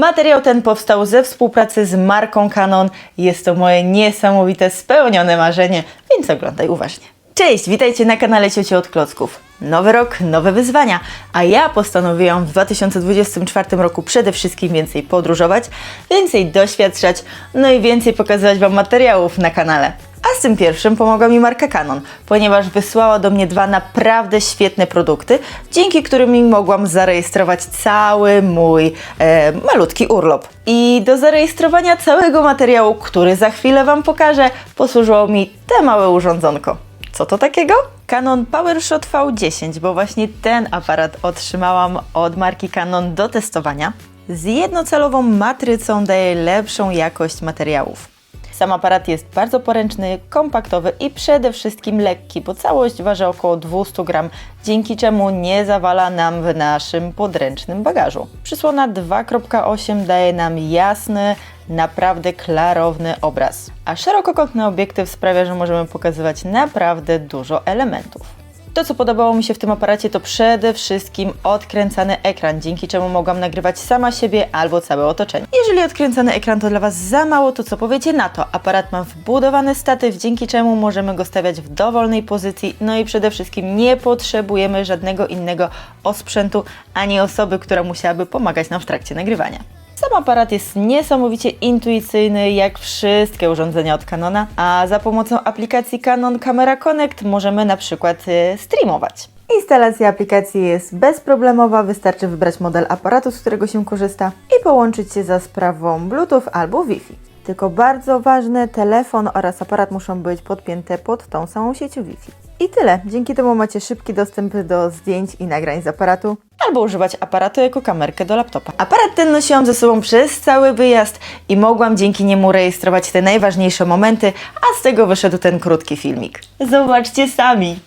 Materiał ten powstał ze współpracy z marką Canon. Jest to moje niesamowite, spełnione marzenie, więc oglądaj uważnie. Cześć, witajcie na kanale Cioci od Klocków. Nowy rok, nowe wyzwania, a ja postanowiłam w 2024 roku przede wszystkim więcej podróżować, więcej doświadczać, no i więcej pokazywać Wam materiałów na kanale. A z tym pierwszym pomogła mi marka Canon, ponieważ wysłała do mnie dwa naprawdę świetne produkty, dzięki którym mogłam zarejestrować cały mój e, malutki urlop. I do zarejestrowania całego materiału, który za chwilę Wam pokażę, posłużyło mi te małe urządzonko. Co to takiego? Canon PowerShot V10, bo właśnie ten aparat otrzymałam od marki Canon do testowania. Z jednocelową matrycą daje lepszą jakość materiałów. Sam aparat jest bardzo poręczny, kompaktowy i przede wszystkim lekki, bo całość waży około 200 gram, dzięki czemu nie zawala nam w naszym podręcznym bagażu. Przysłona 2.8 daje nam jasny, naprawdę klarowny obraz, a szerokokątny obiektyw sprawia, że możemy pokazywać naprawdę dużo elementów. To, co podobało mi się w tym aparacie, to przede wszystkim odkręcany ekran, dzięki czemu mogłam nagrywać sama siebie albo całe otoczenie. Jeżeli odkręcany ekran to dla Was za mało, to co powiecie na to? Aparat ma wbudowany statyw, dzięki czemu możemy go stawiać w dowolnej pozycji, no i przede wszystkim nie potrzebujemy żadnego innego osprzętu ani osoby, która musiałaby pomagać nam w trakcie nagrywania. Sam aparat jest niesamowicie intuicyjny, jak wszystkie urządzenia od Canona, a za pomocą aplikacji Canon Camera Connect możemy na przykład e, streamować. Instalacja aplikacji jest bezproblemowa, wystarczy wybrać model aparatu, z którego się korzysta i połączyć się za sprawą Bluetooth albo Wi-Fi. Tylko bardzo ważne, telefon oraz aparat muszą być podpięte pod tą samą siecią Wi-Fi. I tyle. Dzięki temu macie szybki dostęp do zdjęć i nagrań z aparatu, albo używać aparatu jako kamerkę do laptopa. Aparat ten nosiłam ze sobą przez cały wyjazd i mogłam dzięki niemu rejestrować te najważniejsze momenty, a z tego wyszedł ten krótki filmik. Zobaczcie sami!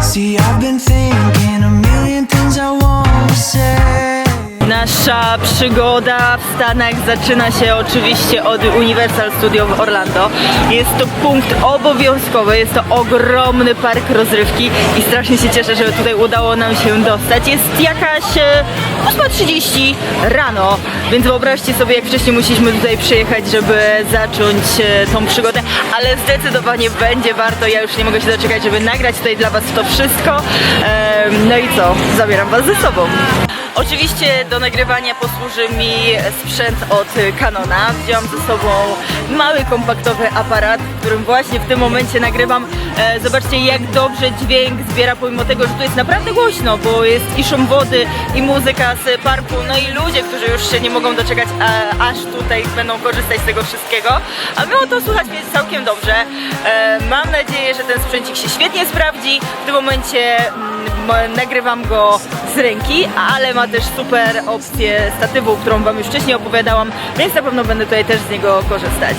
See, I've been thinking Nasza przygoda w Stanach zaczyna się oczywiście od Universal Studio w Orlando. Jest to punkt obowiązkowy, jest to ogromny park rozrywki i strasznie się cieszę, że tutaj udało nam się dostać. Jest jakaś e, 8.30 rano, więc wyobraźcie sobie, jak wcześniej musieliśmy tutaj przyjechać, żeby zacząć e, tą przygodę, ale zdecydowanie będzie warto. Ja już nie mogę się doczekać, żeby nagrać tutaj dla Was to wszystko. E, No i co? Zabieram Was ze sobą. Oczywiście do nagrywania posłuży mi sprzęt od Canona. Wziąłam ze sobą mały, kompaktowy aparat, którym właśnie w tym momencie nagrywam. E, zobaczcie, jak dobrze dźwięk zbiera, pomimo tego, że tu jest naprawdę głośno, bo jest i szum wody, i muzyka z parku, no i ludzie, którzy już się nie mogą doczekać, aż tutaj będą korzystać z tego wszystkiego. A mimo to słuchać mnie całkiem dobrze. E, mam nadzieję, że ten sprzęcik się świetnie sprawdzi. W tym momencie mm, nagrywam go z ręki, ale ma też super opcję statywu, którą Wam już wcześniej opowiadałam, więc na pewno będę tutaj też z niego korzystać.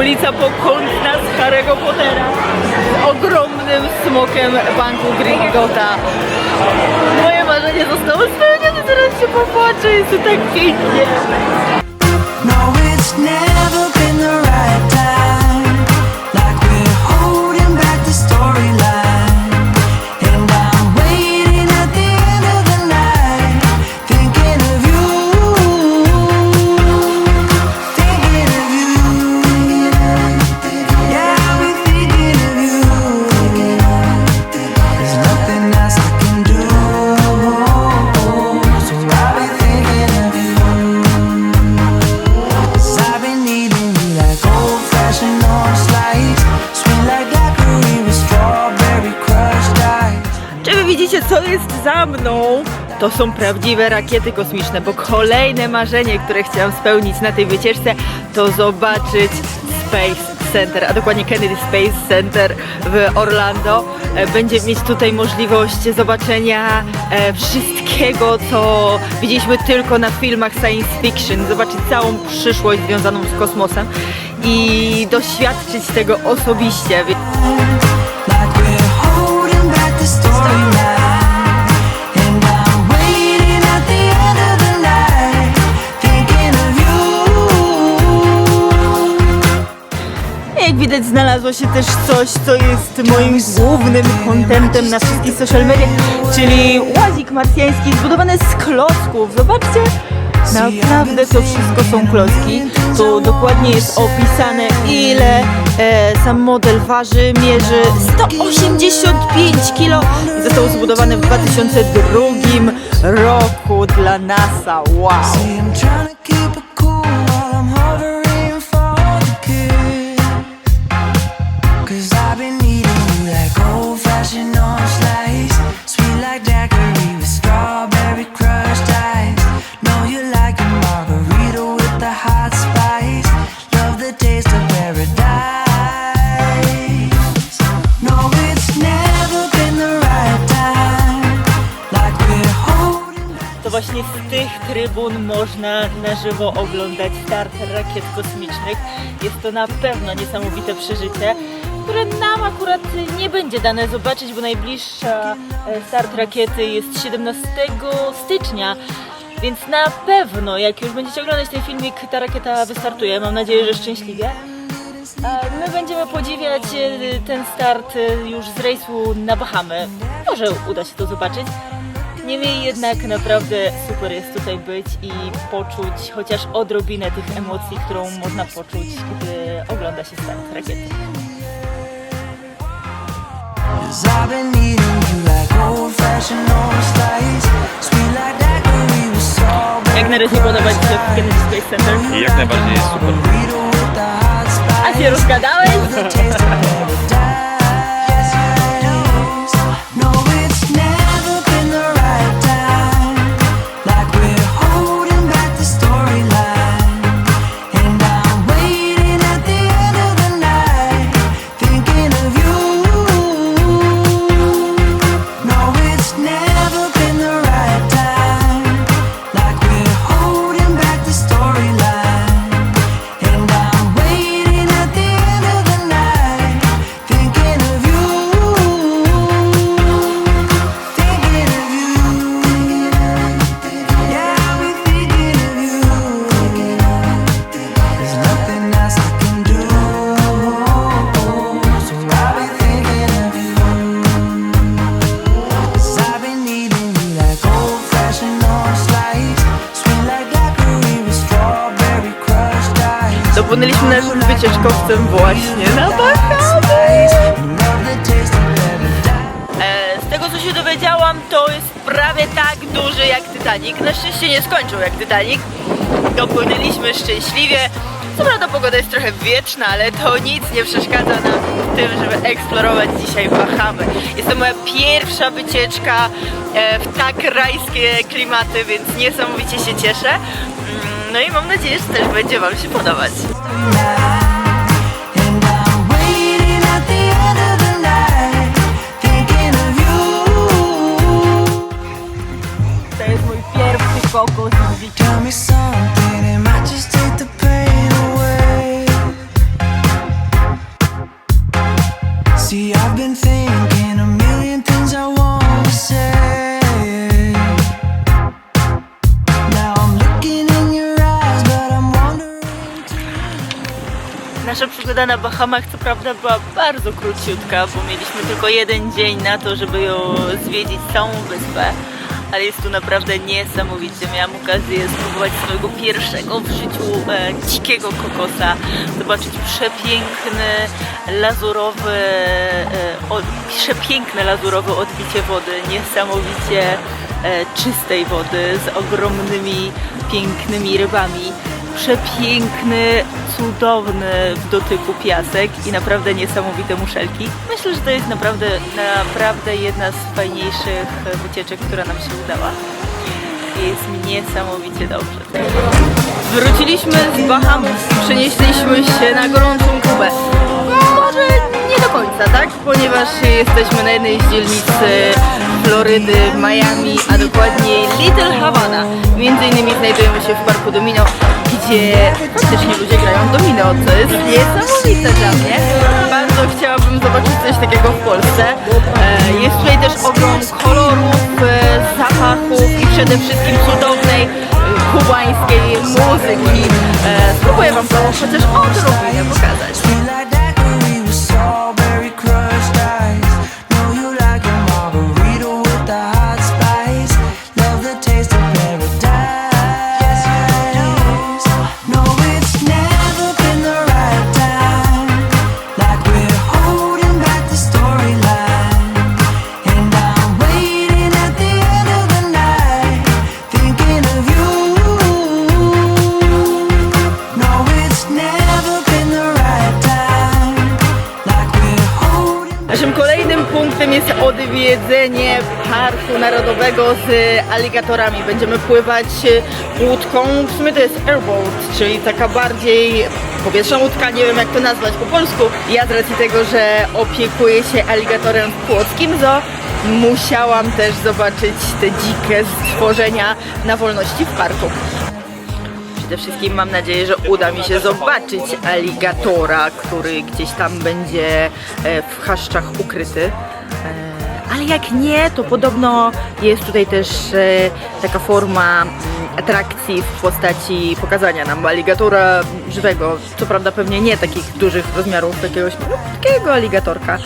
Ulica Pokątna z Harry'ego Pottera z ogromnym smokiem banku Gringotta. Moje marzenie zostało spełnione, teraz się popłaczę, jest tu tak pięknie. No, To są prawdziwe rakiety kosmiczne, bo kolejne marzenie, które chciałam spełnić na tej wycieczce, to zobaczyć Space Center, a dokładnie Kennedy Space Center w Orlando. E, Będzie mieć tutaj możliwość zobaczenia e, wszystkiego, co widzieliśmy tylko na filmach science fiction, zobaczyć całą przyszłość związaną z kosmosem i doświadczyć tego osobiście. Jak widać znalazło się też coś, co jest moim głównym kontentem na wszystkich social mediach, czyli łazik marsjański zbudowany z klocków. Zobaczcie, naprawdę to wszystko są klocki. Tu dokładnie jest opisane ile e, sam model waży, mierzy 185 kg i został zbudowany w 2002 roku dla NASA. Wow! Można na żywo oglądać start rakiet kosmicznych. Jest to na pewno niesamowite przeżycie, które nam akurat nie będzie dane zobaczyć, bo najbliższa e, start rakiety jest 17 stycznia. Więc na pewno, jak już będziecie oglądać ten filmik, ta rakieta wystartuje. Mam nadzieję, że szczęśliwie. My będziemy podziwiać e, ten start e, już z rejsu na Bahamy. Może uda się to zobaczyć. Niemniej jednak naprawdę super jest tutaj być i poczuć chociaż odrobinę tych emocji, którą można poczuć, gdy ogląda się start rakiety. Jak na razie podoba Ci się Kennedy Space Center? Jak najbardziej jest super. A się rozgadałeś? Wycieczkowcem właśnie na Bahamy. E, Z tego co się dowiedziałam, to jest prawie tak duży jak Titanic. Na szczęście nie skończył jak Titanic. Dopłynęliśmy szczęśliwie. Co prawda pogoda jest trochę wieczna, ale to nic nie przeszkadza nam w tym, żeby eksplorować dzisiaj Bahamy. Jest to moja pierwsza wycieczka e, w tak rajskie klimaty, więc niesamowicie się cieszę. Mm, No i mam nadzieję, że też będzie Wam się podobać. Nasza przygoda na Bahamach co prawda była bardzo króciutka, bo mieliśmy tylko jeden dzień na to, żeby ją zwiedzić całą wyspę. Ale jest tu naprawdę niesamowicie. Miałam okazję spróbować swojego pierwszego w życiu e, dzikiego kokosa, zobaczyć przepiękny, lazurowy, e, przepiękne lazurowe odbicie wody, niesamowicie e, czystej wody z ogromnymi, pięknymi rybami przepiękny, cudowny w dotyku piasek i naprawdę niesamowite muszelki. Myślę, że to jest naprawdę, naprawdę jedna z fajniejszych wycieczek, która nam się udała. Jest niesamowicie dobrze. Wróciliśmy z Bahamów przenieśliśmy się na gorącą Kubę. Może końca, tak? Ponieważ jesteśmy na jednej z dzielnic e, Florydy, Miami, a dokładniej Little Havana. Między innymi znajdujemy się w Parku Domino, gdzie faktycznie ludzie grają domino, co jest niesamowite dla mnie. Bardzo chciałabym zobaczyć coś takiego w Polsce. E, Jest tutaj też ogrom kolorów, e, zapachów i przede wszystkim cudownej kubańskiej muzyki. E, Spróbuję Wam to chociaż odrobinę pokazać. Naszym kolejnym punktem jest odwiedzenie Parku Narodowego z aligatorami. Będziemy pływać łódką, w sumie to jest airboat, czyli taka bardziej powietrzna łódka, nie wiem jak to nazwać po polsku. Ja z racji tego, że opiekuję się aligatorem w Płockim Zoo, musiałam też zobaczyć te dzikie stworzenia na wolności w parku. Przede wszystkim mam nadzieję, że uda mi się zobaczyć aligatora, który gdzieś tam będzie e, w chaszczach ukryty. E, Ale jak nie, to podobno jest tutaj też e, taka forma mm, atrakcji w postaci pokazania nam aligatora żywego. Co prawda pewnie nie takich dużych rozmiarów, jakiegoś malutkiego aligatorka.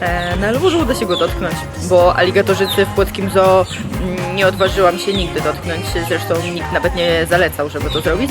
E, No ale może uda się go dotknąć, bo aligatorzycy w Płockim Zoo mm, nie odważyłam się nigdy dotknąć, zresztą nikt nawet nie zalecał, żeby to zrobić.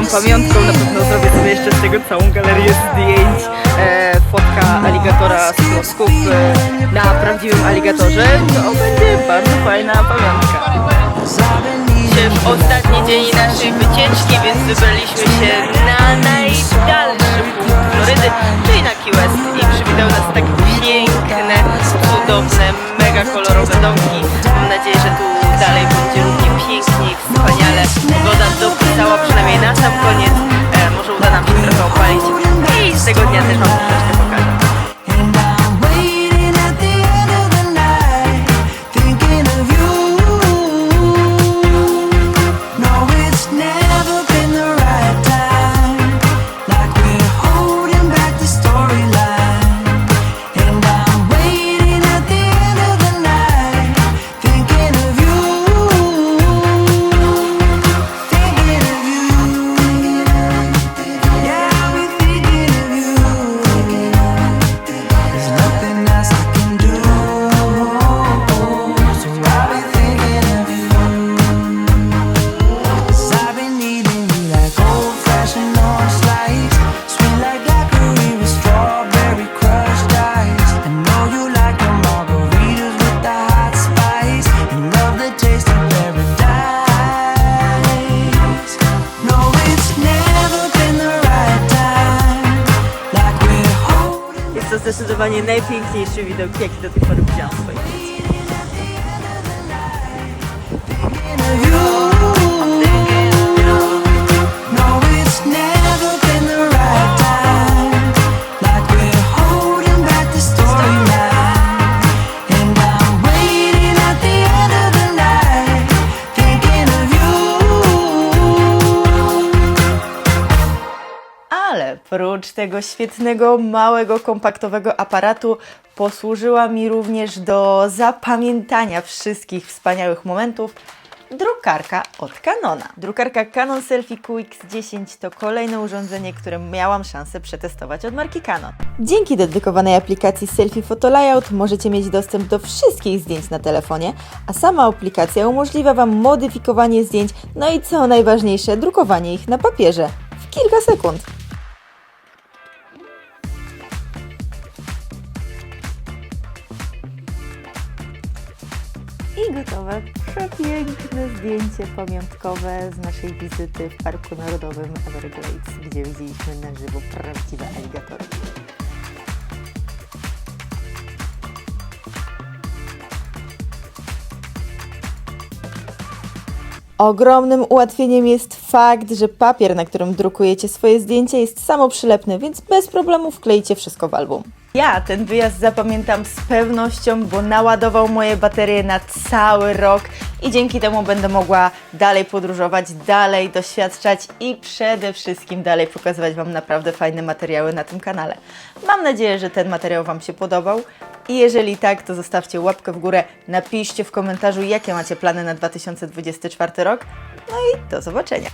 Niesamowitą pamiątką. Na pewno zrobię sobie jeszcze z tego całą galerię zdjęć. E, fotka aligatora z klocków e, na prawdziwym aligatorze. To będzie bardzo fajna pamiątka. Dzisiaj już ostatni dzień naszej wycieczki, więc wybraliśmy się na najdalszy punkt Florydy, czyli na Key West i przywitały nas tak piękne, cudowne, mega kolorowe domki. Mam nadzieję, że tu dalej będzie równie pięknie i wspaniale. Pogoda dopisała przynajmniej na sam koniec. E, może uda nam się trochę opalić i z tego dnia też Wam to zdecydowanie najpiękniejszy widok, jaki do tej pory widziałam w swoim życiu. Prócz tego świetnego, małego, kompaktowego aparatu posłużyła mi również do zapamiętania wszystkich wspaniałych momentów drukarka od Canona. Drukarka Canon Selfie QX10 to kolejne urządzenie, które miałam szansę przetestować od marki Canon. Dzięki dedykowanej aplikacji Selfie Photo Layout możecie mieć dostęp do wszystkich zdjęć na telefonie, a sama aplikacja umożliwia Wam modyfikowanie zdjęć, no i co najważniejsze, drukowanie ich na papierze w kilka sekund. I gotowe przepiękne zdjęcie pamiątkowe z naszej wizyty w Parku Narodowym Everglades, gdzie widzieliśmy na żywo prawdziwe aligatory. Ogromnym ułatwieniem jest fakt, że papier, na którym drukujecie swoje zdjęcia jest samoprzylepny, więc bez problemu wklejcie wszystko w album. Ja ten wyjazd zapamiętam z pewnością, bo naładował moje baterie na cały rok i dzięki temu będę mogła dalej podróżować, dalej doświadczać i przede wszystkim dalej pokazywać Wam naprawdę fajne materiały na tym kanale. Mam nadzieję, że ten materiał Wam się podobał i jeżeli tak, to zostawcie łapkę w górę, napiszcie w komentarzu, jakie macie plany na 2024 rok. No i do zobaczenia.